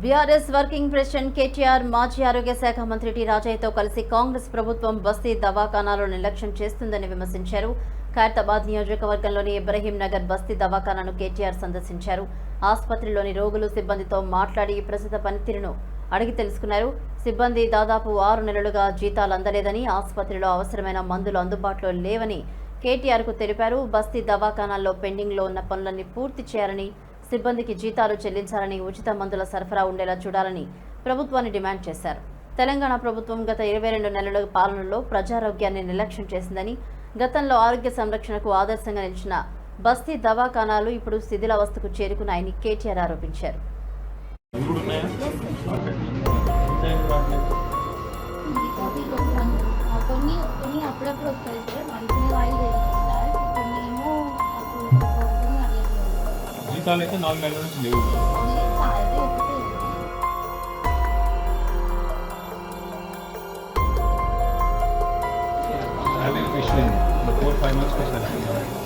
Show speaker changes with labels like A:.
A: BRS working president KTR మాజీ ఆరోగ్య శాఖ మంత్రి టి రాజయ్యతో కలిసి కాంగ్రెస్ ప్రభుత్వం బస్తీ దవాఖానాలను నిర్లక్ష్యం చేస్తుందని విమర్శించారు. ఖైరతాబాద్ నియోజకవర్గంలోని ఇబ్రహీం నగర్ బస్తీ దవాఖానాను కేటీఆర్ సందర్శించారు. ఆసుపత్రిలోని రోగులు సిబ్బందితో మాట్లాడి ప్రస్తుత పనితీరును అడిగి తెలుసుకున్నారు. సిబ్బంది దాదాపు ఆరు నెలలుగా జీతాలు అందలేదని ఆసుపత్రిలో అవసరమైన మందులు అందుబాటులో లేవని కేటీఆర్కు తెలిపారు. బస్తీ దవాఖానాల్లో పెండింగ్లో ఉన్న పనులన్నీ పూర్తి చేయాలని సిబ్బందికి జీతాలు చెల్లించాలని ఉచిత మందుల సరఫరా ఉండేలా చూడాలని ప్రభుత్వాన్ని డిమాండ్ చేశారు. తెలంగాణ ప్రభుత్వం గత ఇరవై రెండు నెలల పాలనలో ప్రజారోగ్యాన్ని నిర్లక్ష్యం చేసిందని గతంలో ఆరోగ్య సంరక్షణకు ఆదర్శంగా నిలిచిన బస్తీ దవాఖానాలు ఇప్పుడు శిథిలావస్థకు చేరుకున్నాయని కేటీఆర్ ఆరోపించారు.
B: అప్పుడప్పుడు 다음에 또 나온
C: 말로는 좀 외우고. I've
B: been fishing
C: for four, five months for